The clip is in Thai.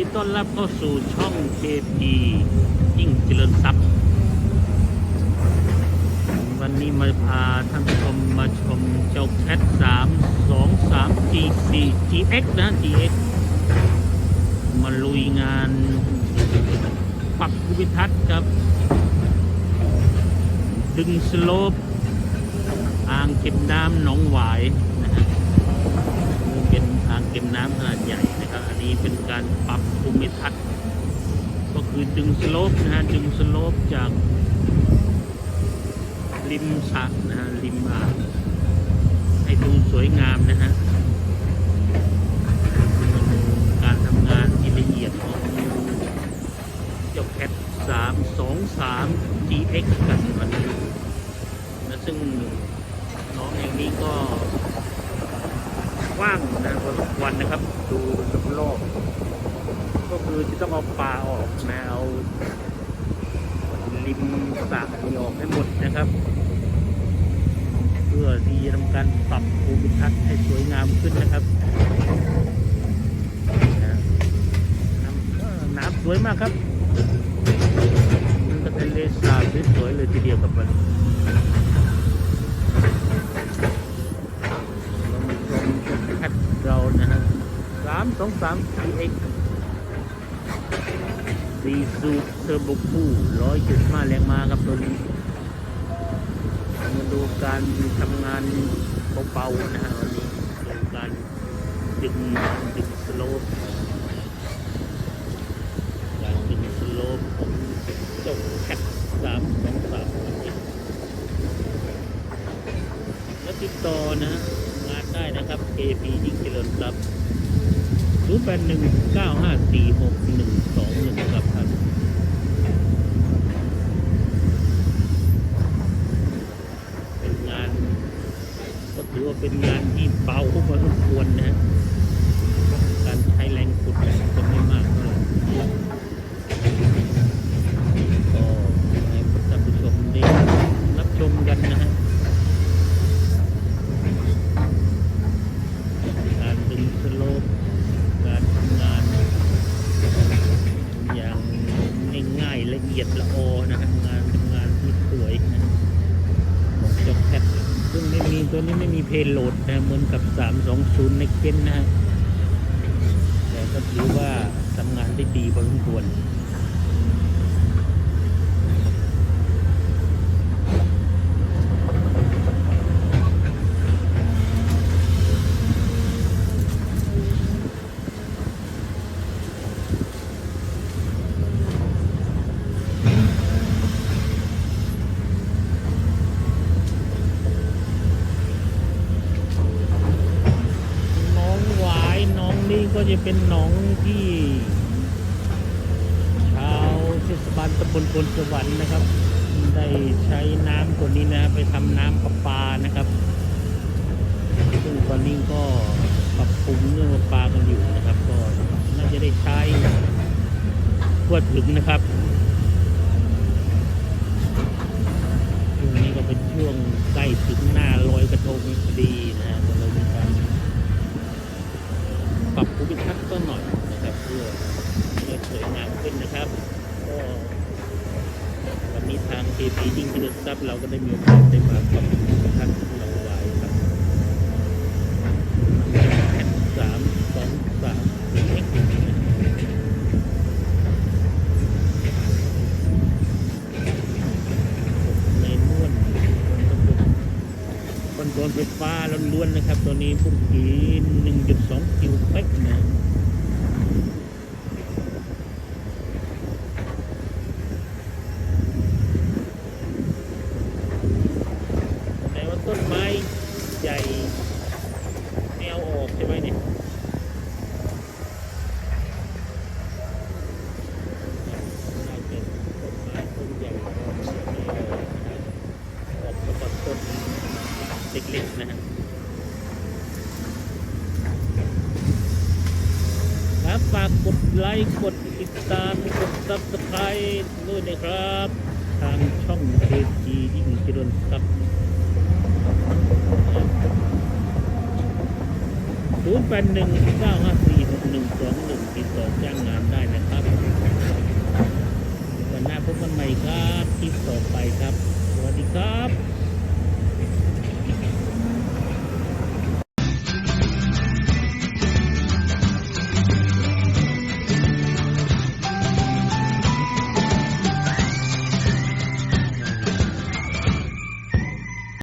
ีต้อนรับเข้าสู่ช่อง KP ยิ่งเจริญทรัพย์ วันนี้มาพาท่านผู้ชมมาชมเจ้าแคท3 2 3 G4 GX นะ GX มาลุยงานปรับภูมิทัศน์ครับ ดึงสโลปอ่างเก็บน้ำหนองหวายนะฮะ เป็นอ่างเก็บน้ำขนาดใหญ่นะครับ อันนี้เป็นการปรับภูมิทัศน์ก็คือดึงสโลปนะฮะดึงสโลปจากริมสระนะฮะริมอ่างให้ดูสวยงามนะฮะมาดูการทำงานที่ละเอียดของเจ้าแคท323 GX กันวันนี้ นะซึ่งน้องเองนี่ก็ ว่างนะพอสมควรนะครับ ดูรอบๆก็คือจะต้องเอาปลาออกนะเอาริมสระนี่ออกให้หมดนะครับ เพื่อที่จะทำการปรับภูมิทัศน์ให้สวยงามขึ้นนะครับน้ำน้ำสวยมากครับมันก็เป็นเลสาบสวยเลยทีเดียวกับมัน เรามาชมแคทเรานะฮะสามสองสาม TX ซีซูเทอร์โบคู่ร้อยจุดห้าแรงมาครับตัวนี้มาดูการทำงานเบาๆนะฮะวันนี้ดูการดึงดึงสโลปการดึงสโลปของเจ้าแคทสามสองสามและติดต่อนะงานได้นะครับ KP ยิ่งเจริญทรั ศูนย์แปดหนึ่งเก้าห้าสี่หกหนึ่งสองหนึ่งครับท่านเป็นงาน ก็ถือว่าเป็นงานที่เบาพอสมควรนะ การใช้แรงกดแรง เอียดละออนะครับงานทำงานที่สวยนะของเจ้าแคปซึ่งไม่มีตัวนี้ไม่มีเพลโหลดนะเหมือนกับ 320 ในเกนนะฮะแต่ก็ถือว่าทำงานได้ดีพอสมควร หน้องหวายหน้องนี่ก็ จะเป็นหนองที่ชาวเทศบาลตำบลพลสวรรค์นะครับ ได้ใช้น้ำตัวนี้นะไปทำน้ำประปานะครับ ซึ่งตอนนี้ก็ปรับปรุงเรื่องประปากันอยู่นะครับ ก็น่าจะได้ใช้ทั่วถึงนะครับช่วงนี้ก็เป็นช่วงใกล้ถึงหน้าลอยกระทงพอดีนะฮะก็เลยมีการ ปรับภูมิทัศน์ก็หน่อยนะครับ เพื่อให้สวยงาม ขึ้นนะครับก็วันนี้ทาง KP ยิ่งเจริญทรัพย์เราก็ได้มีโอกาสได้มาปรับภูมิทัศน์เราไว้ครับแผ่นสามสองสามเอ็กในนวลคอนโทรลไฟฟ้าล้วนๆนะครับ ตัวนี้พุ่งกี1.2คิวเป๊กนะแต่ว่าต้นไม้ใหญ่ไม่เอาออกใช่ไหมเนี่ยน่าจะต้นไม้ต้นใหญ่ก็ไม่เอาออกนะครับออกเฉพาะต้นเล็กๆนะฮะ ครับ ฝากกดไลค์กดติดตามกด subscribe ด้วยนะครับ ทางช่องเคจียิ่งเจริญทรับศูนย์แปดหนึ่งเก้าห้าสี่หกหนึ่งสองหนึ่งติดต่อจ้างงานได้นะครับ